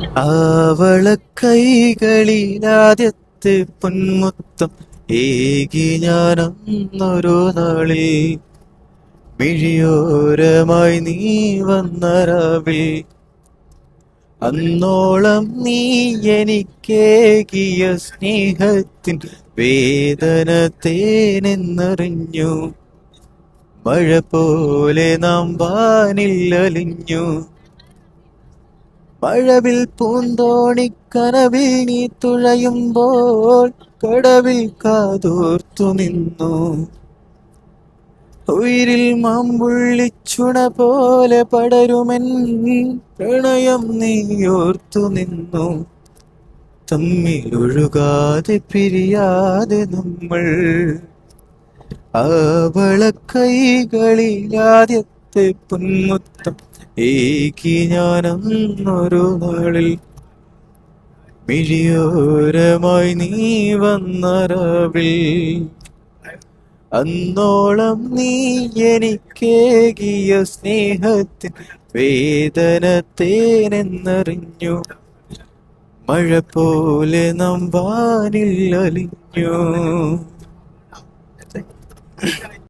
അവള കൈകളിലാദ്യത്തെ പൊന്മുത്തം ഏകി ഞാനൊന്നൊരു നാളിൽ. മിഴിയോരമായി നീ വന്ന രാവിൽ അന്നോളം നീ എനിക്കേകിയ സ്നേഹത്തിൻ വേദന തേനെന്നറിഞ്ഞു മഴ പോലെ നാം വാനിൽ അലിഞ്ഞു മഴവിൽ പൂന്തോണിക്കനവിൽ നീ തുഴയുമ്പോൾ കടവിൽ കാതോർത്തു നിന്നു. ഉയിരിൽ മാമ്പുള്ളിച്ചുണ പോലെ പടരുമെൻ പ്രണയം നീയോർത്തു നിന്നു. തമ്മിലൊഴുകാതെ പിരിയാതെ നമ്മൾ ആവളക്കൈകളിലാദ്യത്തെ പൊന്മുത്തം ഏകി ഞാനന്നൊരു നാളിൽ മിഴിയോരമായി നീ വന്നറവിൽ അന്നോളം നീ എനിക്കേകിയ സ്നേഹത്തിൻ വേദനത്തേനെന്നറിഞ്ഞു. മഴ പോലെ നാം വാനിൽ അലിഞ്ഞു.